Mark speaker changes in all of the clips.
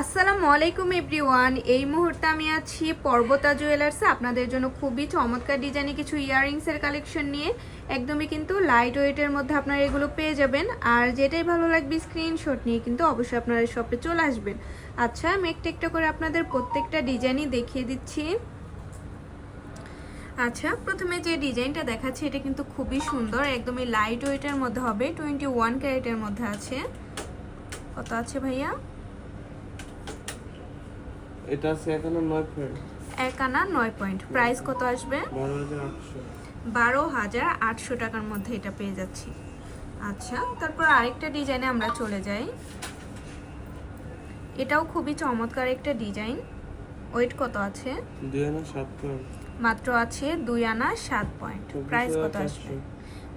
Speaker 1: আসসালামু আলাইকুম এভরিওয়ান। এই মুহূর্তে আমি আছি পর্বতা জুয়েলার্সে। আপনাদের জন্য খুবই চমৎকার ডিজাইনে কিছু ইয়াররিংসের কালেকশন নিয়ে। একদমই কিন্তু লাইট ওয়েটের মধ্যে আপনারা এগুলো পেয়ে যাবেন। আর যেটাই ভালো লাগবে স্ক্রিনশট নিয়ে কিন্তু অবশ্যই আপনারা শপে চলে আসবেন। আচ্ছা আমি একটা একটা করে আপনাদের প্রত্যেকটা ডিজাইনই দেখিয়ে দিচ্ছি। আচ্ছা প্রথমে যে ডিজাইনটা দেখাচ্ছি, এটা কিন্তু খুবই সুন্দর। একদমই লাইট ওয়েটের মধ্যে হবে। টোয়েন্টি ওয়ান ক্যারেটের মধ্যে আছে। কত আছে ভাইয়া?
Speaker 2: এটা আছে এখানে নয় পয়েন্ট
Speaker 1: এক আনা নয় পয়েন্ট প্রাইস কত আসবে?
Speaker 2: বারো হাজার আটশো।
Speaker 1: টাকার মধ্যে এটা পেয়ে যাচ্ছি। আচ্ছা তারপর আরেকটা ডিজাইনে আমরা চলে যাই। এটাও খুবই চমৎকার একটা ডিজাইন ওয়েট কত আছে?
Speaker 2: দুই আনা সাত পয়েন্ট
Speaker 1: মাত্র আছে দুই আনা সাত পয়েন্ট প্রাইস কত আসবে।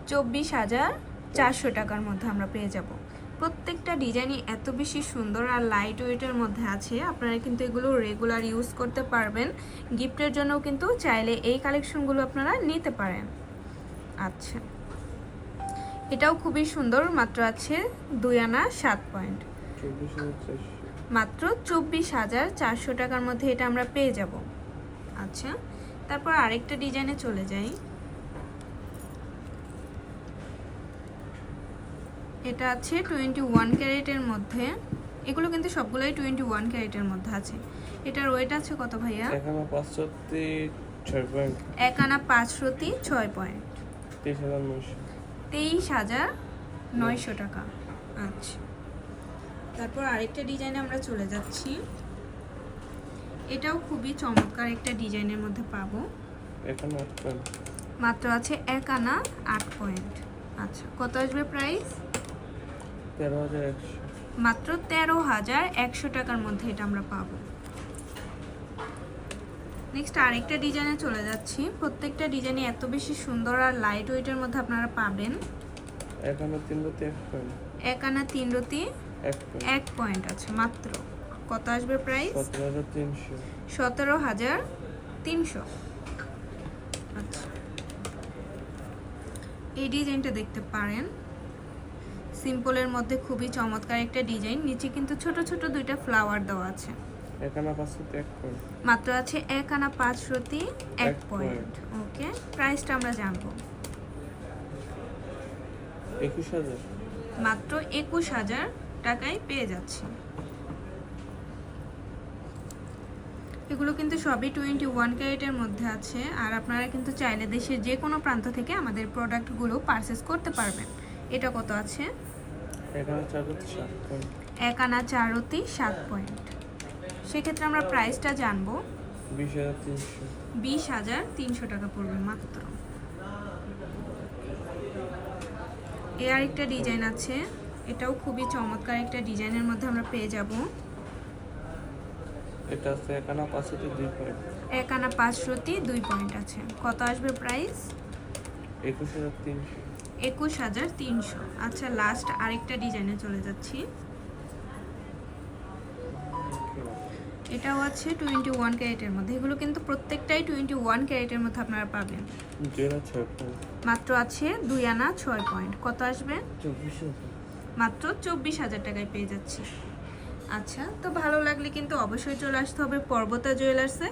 Speaker 1: চব্বিশ হাজার চারশো টাকার মধ্যে আমরা পেয়ে যাব। প্রত্যেকটা ডিজাইনই এত বেশি সুন্দর আর লাইট ওয়েটের মধ্যে আছে, আপনারা কিন্তু এগুলো রেগুলার ইউজ করতে পারবেন। গিফটের জন্যও কিন্তু চাইলে এই কালেকশনগুলো আপনারা নিতে পারেন। আচ্ছা। এটাও খুবই সুন্দর, মাত্র আছে দুই আনা সাত পয়েন্ট মাত্র চব্বিশ হাজার চারশো টাকার মধ্যে এটা আমরা পেয়ে যাব। আচ্ছা। তারপর আরেকটা ডিজাইনে চলে যাই। এটা আছে টোয়েন্টি ওয়ান ক্যারেটের মধ্যে। এগুলো কিন্তু সবগুলোই টোয়েন্টি ওয়ান ক্যারেটের মধ্যে আছে। এটার ওয়েট আছে কত ভাইয়া?
Speaker 2: পাঁচশোটি
Speaker 1: এক আনা পাঁচ রতি ছয় পয়েন্ট
Speaker 2: তেইশ হাজার নয়শো।
Speaker 1: টাকা। আচ্ছা। তারপর আরেকটা ডিজাইনে আমরা চলে যাচ্ছি। এটাও খুবই চমৎকার একটা ডিজাইনের মধ্যে পাবো। মাত্র আছে এক আনা আট পয়েন্ট আচ্ছা কত আসবে প্রাইস
Speaker 2: তেরো হাজার একশো।
Speaker 1: মাত্র তেরো হাজার একশো টাকার মধ্যে এটা আমরা পাবো। নেক্সট আরেকটা ডিজাইনে চলে যাচ্ছি। প্রত্যেকটা ডিজাইনে এত বেশি সুন্দর আর লাইট ওয়েটের মধ্যে আপনারা পাবেন।
Speaker 2: এখানে তিন রতি এক পয়েন্ট
Speaker 1: আনা তিন রতি
Speaker 2: এক পয়েন্ট
Speaker 1: আছে মাত্র। কত আসবে প্রাইস
Speaker 2: সতেরো হাজার তিনশো।
Speaker 1: আচ্ছা। এই ডিজাইনটা দেখতে পারেন। সিম্পলের মধ্যে খুবই চমৎকার একটা ডিজাইন। নিচে কিন্তু ছোট ছোট দুইটা ফ্লাওয়ার দেওয়া আছে। মাত্র আছে এক আনা পাঁচ রতি এক পয়েন্ট ওকে প্রাইসটা আমরা জানব। মাত্র একুশ হাজার টাকায় পেয়ে যাচ্ছি। এগুলো কিন্তু সবই টোয়েন্টি ওয়ান ক্যারেটের মধ্যে আছে। আর আপনারা কিন্তু চাইলে দেশের যে কোনো প্রান্ত থেকে আমাদের প্রোডাক্টগুলো পারচেস করতে পারবেন। এটা কত আছে? এক আনা চারতি সাত পয়েন্ট সেক্ষেত্রে আমরা প্রাইসটা জানব।
Speaker 2: বিশ হাজার তিনশো।
Speaker 1: টাকা পড়বে মাত্র। এ আরেকটা ডিজাইন আছে। এটাও খুবই চমৎকার একটা ডিজাইনের মধ্যে আমরা পেয়ে যাব।
Speaker 2: এটা আছে এখানে পাঁচশোটি দুই পয়েন্ট
Speaker 1: এক আনা পাঁচশোটি দুই পয়েন্ট আছে। কত আসবে প্রাইস
Speaker 2: একুশ হাজার তিনশো।
Speaker 1: একুশ হাজার তিনশো। আচ্ছা লাস্ট আরেকটা ডিজাইনে চলে যাচ্ছি। এটাও আছে টোয়েন্টি ওয়ান ক্যারেটের মধ্যে। এগুলো কিন্তু প্রত্যেকটাই টোয়েন্টি ওয়ান ক্যারেটের মধ্যে আপনারা পাবেন। মাত্র আছে দুই আনা ছয় পয়েন্ট। কত আসবে? মাত্র চব্বিশ হাজার টাকায় পেয়ে যাচ্ছি। আচ্ছা তো ভালো লাগলে কিন্তু অবশ্যই চলে আসতে হবে পর্বতা জুয়েলার্সে।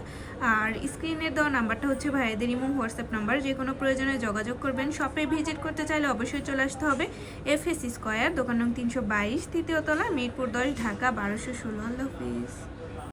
Speaker 1: আর স্ক্রিনের দেওয়া নাম্বারটা হচ্ছে ভাইয়াদের ইমো, হোয়াটসঅ্যাপ নাম্বার। যে কোনো প্রয়োজনে যোগাযোগ করবেন। শপে ভিজিট করতে চাইলে অবশ্যই চলে আসতে হবে এফ স্কোয়ার, দোকান নং তিনশো বাইশ তৃতীয়তলা মিরপুর দশ, ঢাকা বারোশো ষোলো, আল্লাহ